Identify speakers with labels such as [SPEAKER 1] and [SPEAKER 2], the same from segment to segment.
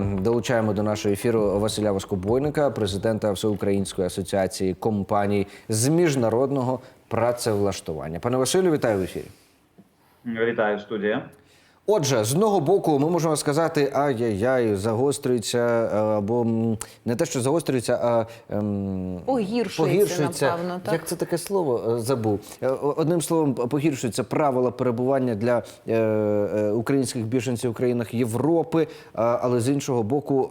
[SPEAKER 1] Долучаємо до нашого ефіру Василя Воскобойника, президента Всеукраїнської асоціації компаній з міжнародного працевлаштування. Пане Василю, вітаю в ефірі.
[SPEAKER 2] Вітаю студія.
[SPEAKER 1] Отже, з одного боку, ми можемо сказати, ай-яй-яй, загострюється, е, або не те, що загострюється, а ем,
[SPEAKER 3] Погіршується, напевно, так?
[SPEAKER 1] Як це таке слово е, забув? Е, Одним словом, погіршуються правила перебування для е, е, українських біженців в країнах Європи, але з іншого боку,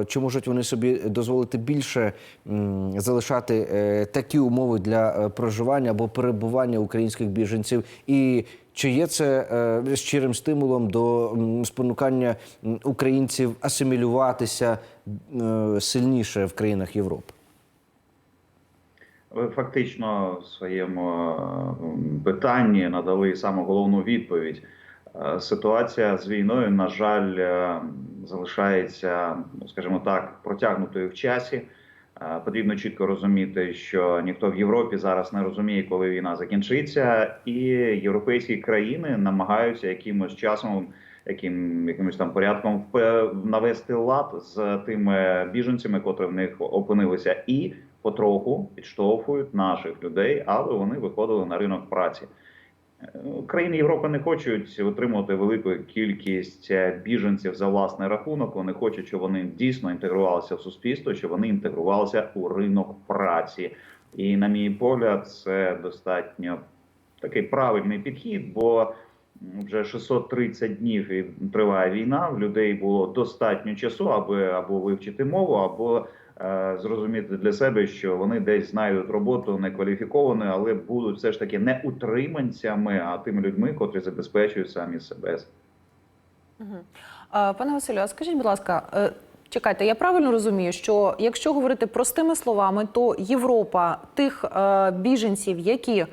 [SPEAKER 1] е, чи можуть вони собі дозволити більше м, залишати е, такі умови для е, проживання або перебування українських біженців і чи є це е, щирим стимулом до спонукання українців асимілюватися е, сильніше в країнах Європи?
[SPEAKER 2] Ви фактично в своєму е, питанні надали саме головну відповідь. Ситуація з війною, на жаль, залишається, ну, скажімо так, протягнутою в часі. Е, Потрібно чітко розуміти, що ніхто в Європі зараз не розуміє, коли війна закінчиться, і європейські країни намагаються якимось часом, яким якимось там порядком навести лад з тими біженцями, котрі в них опинилися, і потроху підштовхують наших людей, аби вони виходили на ринок праці. Країни Європи не хочуть отримувати велику кількість е, біженців за власний рахунок. Вони хочуть, щоб вони дійсно інтегрувалися в суспільство, щоб вони інтегрувалися у ринок праці. І, на мій погляд, це достатньо такий правильний підхід, бо вже 630 днів і триває війна. В людей було достатньо часу, аби або вивчити мову, або зрозуміти для себе, що вони десь знайдуть роботу некваліфікованою, але будуть все ж таки не утриманцями, а тими людьми, котрі забезпечують самі себе.
[SPEAKER 3] Пане Василю, а скажіть, будь ласка, е, чекайте, я правильно розумію, що якщо говорити простими словами, то Європа тих е, біженців, які е,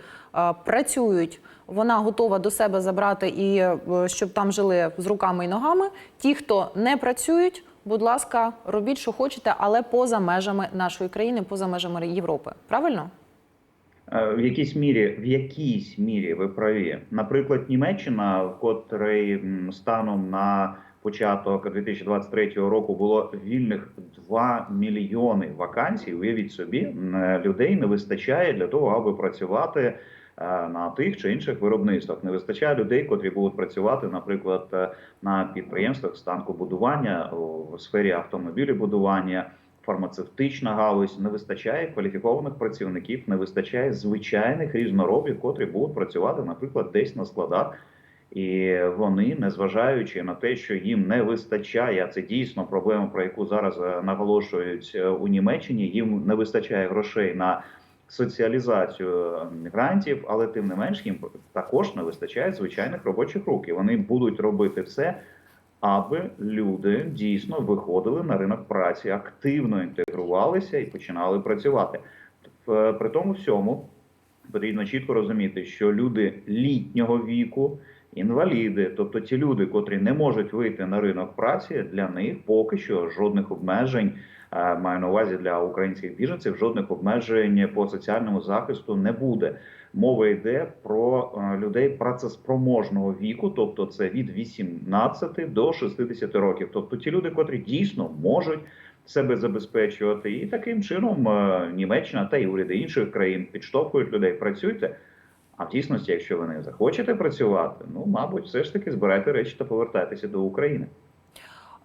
[SPEAKER 3] працюють, вона готова до себе забрати і е, щоб там жили з руками і ногами. Ті, хто не працюють, будь ласка, робіть, що хочете, але поза межами нашої країни, поза межами Європи. Правильно?
[SPEAKER 2] Е, В якійсь мірі, в якійсь мірі ви праві. Наприклад, Німеччина, в котрій станом на початок 2023 року було вільних 2 мільйони вакансій. Уявіть собі, е, людей не вистачає для того, аби працювати на тих чи інших виробництвах. Не вистачає людей, котрі будуть працювати, наприклад, е, на підприємствах станкобудування у сфері автомобілебудування фармацевтична галузь, не вистачає кваліфікованих працівників, не вистачає звичайних різноробів, котрі будуть працювати, наприклад, десь на складах. І вони, незважаючи на те, що їм не вистачає, а це дійсно проблема, про яку зараз е, наголошують е, у Німеччині. Їм не вистачає грошей на соціалізацію мігрантів, але тим не менш їм також не вистачає звичайних робочих рук. І вони будуть робити все, аби люди дійсно виходили на ринок праці, активно інтегрувалися і починали працювати. При тому всьому потрібно чітко розуміти, що люди літнього віку, інваліди, тобто ті люди, котрі не можуть вийти на ринок праці, для них поки що жодних обмежень. Маю на увазі для українських біженців жодних обмежень по соціальному захисту не буде. Мова йде про е, людей працеспроможного віку, тобто це від 18 до 60 років. Тобто ті люди, котрі дійсно можуть себе забезпечувати, і таким чином е, Німеччина та й уряди інших країн підштовхують людей. Працюйте. А в дійсності, якщо ви не захочете працювати, ну мабуть, все ж таки збирайте речі та повертайтеся до України.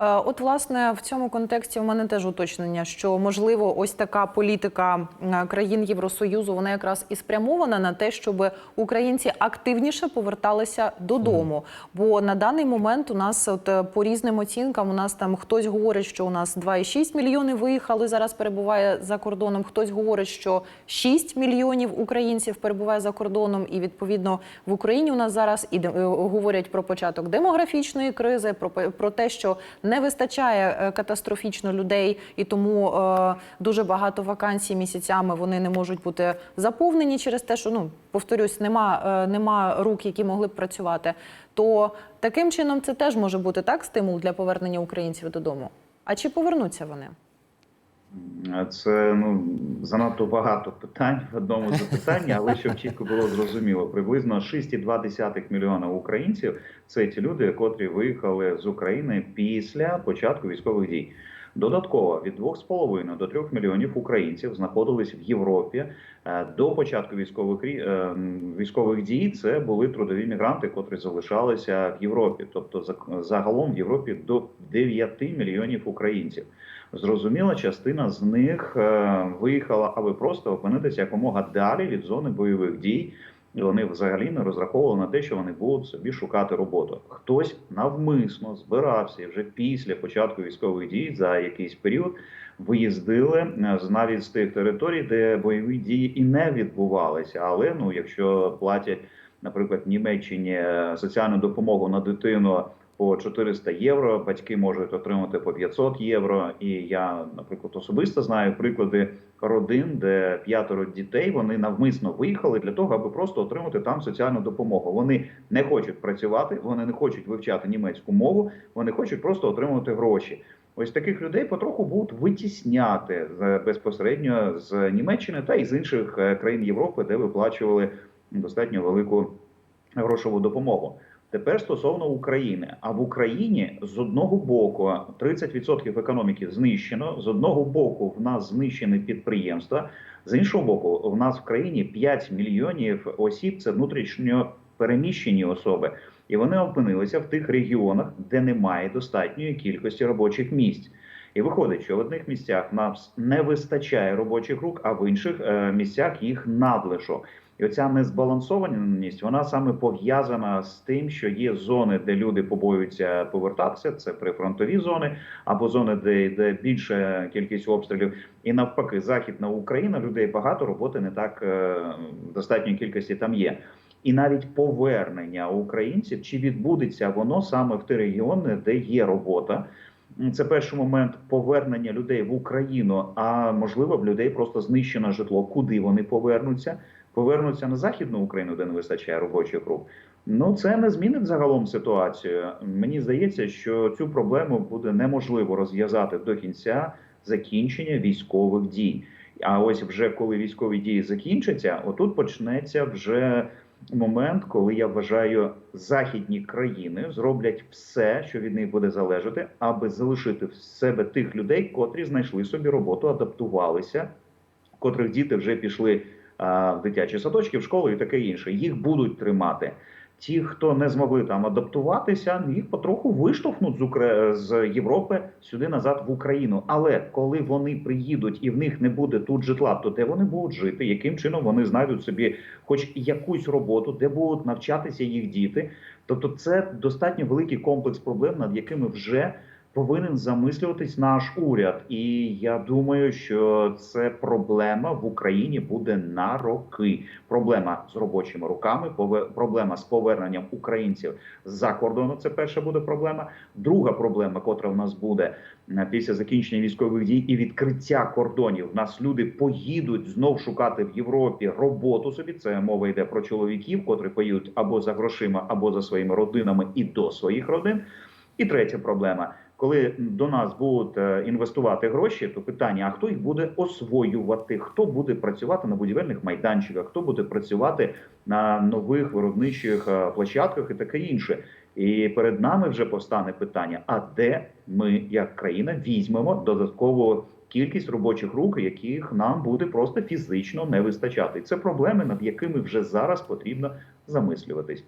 [SPEAKER 3] Е, От, власне, в цьому контексті в мене теж уточнення, що можливо, ось така політика е, країн Євросоюзу, вона якраз і спрямована на те, щоб українці активніше поверталися додому. Бо на даний момент у нас, от е, по різним оцінкам, у нас там хтось говорить, що у нас 2,6 мільйони виїхали зараз, перебуває за кордоном. Хтось говорить, що 6 мільйонів українців перебуває за кордоном, і відповідно в Україні у нас зараз і говорять про початок демографічної кризи, про, про те, що не вистачає е, катастрофічно людей, і тому е, дуже багато вакансій місяцями вони не можуть бути заповнені через те, що ну повторюсь, нема, е, нема рук, які могли б працювати. То таким чином це теж може бути так стимул для повернення українців додому. А чи повернуться вони?
[SPEAKER 2] Це ну занадто багато питань в одному запитанні, але щоб чітко було зрозуміло, приблизно 6,2 мільйона українців це ті люди, котрі виїхали з України після початку військових дій. Додатково від 2,5 до 3 мільйонів українців знаходились в Європі Е, до початку військових е, військових дій. Це були трудові мігранти, котрі залишалися в Європі. Тобто за- загалом в Європі до 9 мільйонів українців. Зрозуміла, частина з них е, виїхала, аби просто опинитися якомога далі від зони бойових дій. І вони взагалі не розраховували на те, що вони будуть собі шукати роботу. Хтось навмисно збирався вже після початку військових дій за якийсь період виїздили е, з- навіть з тих територій, де бойові дії і не відбувалися. Але ну, якщо платять, наприклад, Німеччині е, соціальну допомогу на дитину по 400 євро, батьки можуть отримати по 500 євро. І я, наприклад, особисто знаю приклади родин, де п'ятеро дітей вони навмисно виїхали для того, аби просто отримати там соціальну допомогу. Вони не хочуть працювати, вони не хочуть вивчати німецьку мову, вони хочуть просто отримувати гроші. Ось таких людей потроху будуть витісняти безпосередньо з Німеччини та й з інших е, країн Європи, де виплачували достатньо велику грошову допомогу. Тепер стосовно України, а в Україні з одного боку 30% економіки знищено. З одного боку, в нас знищені підприємства. З іншого боку, в нас в країні 5 мільйонів осіб це внутрішньо переміщені особи, і вони опинилися в тих регіонах, де немає достатньої кількості робочих місць. І виходить, що в одних місцях нас не вистачає робочих рук, а в інших е, місцях їх надлишок. І оця незбалансованість вона саме пов'язана з тим, що є зони, де люди побоюються повертатися. Це прифронтові зони, або зони, де йде більша кількість обстрілів. І навпаки, західна Україна людей багато роботи не так е, достатньої кількості там є. І навіть повернення українців чи відбудеться воно саме в ті регіони, де є робота. Це перший момент повернення людей в Україну. А можливо, в людей просто знищено житло. Куди вони повернуться? Повернуться на західну Україну, де не вистачає робочих рук. Ну це не змінить загалом ситуацію. Мені здається, що цю проблему буде неможливо розв'язати до кінця закінчення військових дій. А ось вже коли військові дії закінчаться, отут почнеться вже момент, коли я вважаю, західні країни зроблять все, що від них буде залежати, аби залишити в себе тих людей, котрі знайшли собі роботу, адаптувалися, котрих діти вже пішли а, в дитячі садочки, в школу і таке інше. Їх будуть тримати. Ті, хто не змогли там адаптуватися, їх потроху виштовхнуть з Укра... з Європи сюди назад в Україну. Але коли вони приїдуть і в них не буде тут житла, то де вони будуть жити? Яким чином вони знайдуть собі хоч якусь роботу, де будуть навчатися їх діти? Тобто, це достатньо великий комплекс проблем, над якими вже повинен замислюватись наш уряд. І я думаю, що це проблема в Україні буде на роки. Проблема з робочими руками, проблема з поверненням українців з-за кордону. Це перша буде проблема. Друга проблема, котра в нас буде е, після закінчення військових дій і відкриття кордонів. В нас люди поїдуть знов шукати в Європі роботу собі. Це мова йде про чоловіків, котрі поїдуть або за грошима, або за своїми родинами і до своїх родин. І третя проблема. Коли до нас будуть е, інвестувати гроші, то питання: а хто їх буде освоювати? Хто буде працювати на будівельних майданчиках? Хто буде працювати на нових виробничих е, площадках і таке інше? І перед нами вже постане питання: а де ми, як країна, візьмемо додаткову кількість робочих рук, яких нам буде просто фізично не вистачати? Це проблеми, над якими вже зараз потрібно замислюватись.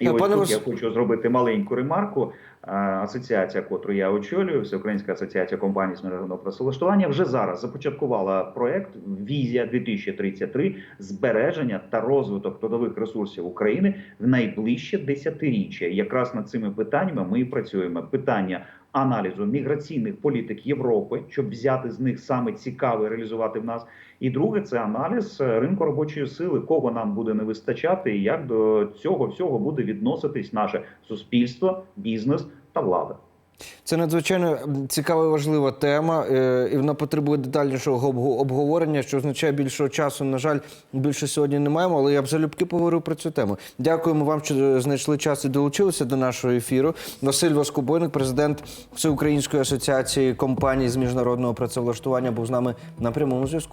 [SPEAKER 2] І
[SPEAKER 1] от
[SPEAKER 2] ось тут я хочу зробити маленьку ремарку. Е, Асоціація, котру я очолюю, Всеукраїнська асоціація компаній з міжнародного працевлаштування, вже зараз започаткувала проект Візія 2033 збереження та розвиток трудових ресурсів України в найближче десятиріччя. Якраз над цими питаннями ми і працюємо. Питання аналізу міграційних політик Європи, щоб взяти з них саме цікаве реалізувати в нас. І друге це аналіз е, ринку робочої сили, кого нам буде не вистачати, і як до цього всього буде відноситись наше суспільство, бізнес та влада.
[SPEAKER 1] Це надзвичайно цікава і важлива тема, е, і вона потребує детальнішого обговорення, що означає більшого часу. На жаль, більше сьогодні не маємо, але я б залюбки поговорив про цю тему. Дякуємо вам, що е, знайшли час і долучилися до нашого ефіру. Василь Воскобойник, президент Всеукраїнської асоціації компаній з міжнародного працевлаштування, був з нами на прямому зв'язку.